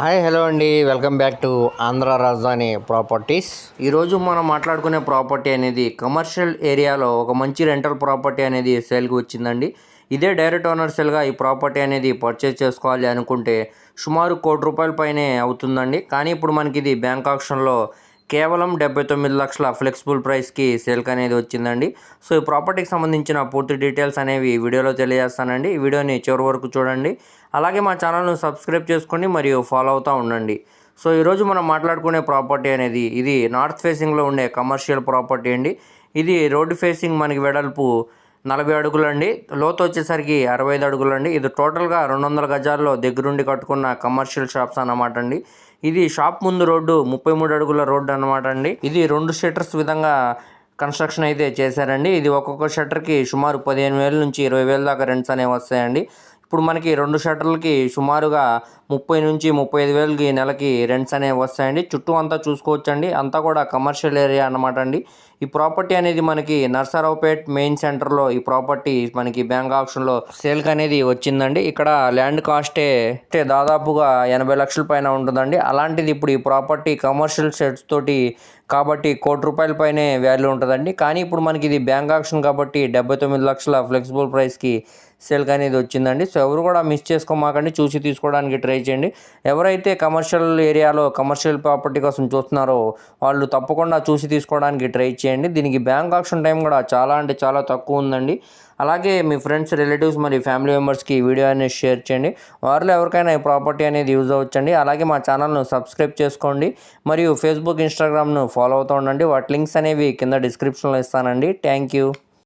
Hi hello అండి. Welcome back to Andhra Rajadhani properties. ఈరోజు మనం మాట్లాడుకునే ప్రాపర్టీ అనేది కమర్షియల్ ఏరియాలో ఒక మంచి రెంటల్ ప్రాపర్టీ అనేది సేల్కి వచ్చిందండి. ఇదే డైరెక్ట్ ఓనర్ సేల్గా ఈ ప్రాపర్టీ అనేది పర్చేజ్ చేసుకోవాలి అనుకుంటే సుమారు కోటి రూపాయల పైనే అవుతుందండి. కానీ ఇప్పుడు మనకి ఇది బ్యాంక్ ఆప్షన్లో కేవలం డెబ్బై తొమ్మిది లక్షల ఫ్లెక్సిబుల్ ప్రైస్కి సేల్క్ అనేది వచ్చిందండి. సో ఈ ప్రాపర్టీకి సంబంధించిన పూర్తి డీటెయిల్స్ అనేవి వీడియోలో తెలియజేస్తానండి. ఈ వీడియోని చివరి వరకు చూడండి. అలాగే మా ఛానల్ను సబ్స్క్రైబ్ చేసుకోండి మరియు ఫాలో అవుతూ ఉండండి. సో ఈరోజు మనం మాట్లాడుకునే ప్రాపర్టీ అనేది ఇది నార్త్ ఫేసింగ్లో ఉండే కమర్షియల్ ప్రాపర్టీ అండి. ఇది రోడ్డు ఫేసింగ్ మనకి వెడల్పు నలభై అడుగులండి. లోతు వచ్చేసరికి అరవై ఐదు అడుగులు అండి ఇది టోటల్గా రెండు వందల గజాల్లో దగ్గరుండి కట్టుకున్న కమర్షియల్ షాప్స్ అన్నమాట అండి ఇది షాప్ ముందు రోడ్డు ముప్పై మూడు అడుగుల రోడ్డు అన్నమాట అండి ఇది రెండు షట్టర్స్ విధంగా కన్స్ట్రక్షన్ అయితే చేశారండి. ఇది ఒక్కొక్క షట్టర్కి సుమారు పదిహేను వేల నుంచి ఇరవై వేల దాకా రెంట్స్ అనేవి వస్తాయండి. ఇప్పుడు మనకి రెండు షట్టర్లకి సుమారుగా ముప్పై నుంచి ముప్పై ఐదు వేలకి నెలకి రెంట్స్ అనేవి వస్తాయండి. చుట్టూ అంతా చూసుకోవచ్చండి. అంతా కూడా కమర్షియల్ ఏరియా అన్నమాట అండి. ఈ ప్రాపర్టీ అనేది మనకి నర్సరావుపేట్ మెయిన్ సెంటర్లో ఈ ప్రాపర్టీ మనకి బ్యాంక్ ఆప్షన్లో సేల్కి అనేది వచ్చిందండి. ఇక్కడ ల్యాండ్ కాస్టే అంటే దాదాపుగా ఎనభై లక్షల పైన ఉంటుందండి. అలాంటిది ఇప్పుడు ఈ ప్రాపర్టీ కమర్షియల్ షెడ్స్ తోటి కాబట్టి కోటి రూపాయల పైనే వాల్యూ ఉంటుందండి. కానీ ఇప్పుడు మనకి ఇది బ్యాంక్ ఆప్షన్ కాబట్టి డెబ్బై తొమ్మిది లక్షల ఫ్లెక్సిబుల్ ప్రైస్కి సేల్కి అనేది వచ్చిందండి. సో ఎవరు కూడా మిస్ చేసుకోమాకండి. చూసి తీసుకోవడానికి ట్రై చేయండి ఎవరైతే కమర్షియల్ ఏరియాలో కమర్షియల్ ప్రాపర్టీ కోసం చూస్తున్నారో వాళ్ళు తప్పకుండా చూసి తీసుకోవడానికి ట్రై చేయండి. దీనికి బ్యాంక్ ఆప్షన్ టైం కూడా చాలా అంటే చాలా తక్కువ ఉందండి. అలాగే మీ ఫ్రెండ్స్ రిలేటివ్స్ మరియు ఫ్యామిలీ మెంబర్స్కి ఈ వీడియో అనేది షేర్ చేయండి. వారిలో ఎవరికైనా ఈ ప్రాపర్టీ అనేది యూజ్ అవ్వచ్చండి. అలాగే మా ఛానల్ను సబ్స్క్రైబ్ చేసుకోండి. మరియు ఫేస్బుక్ ఇన్స్టాగ్రామ్ను ఫాలో అవుతూ ఉండండి. వాటి లింక్స్ అనేవి కింద డిస్క్రిప్షన్లో ఇస్తానండి. Thank you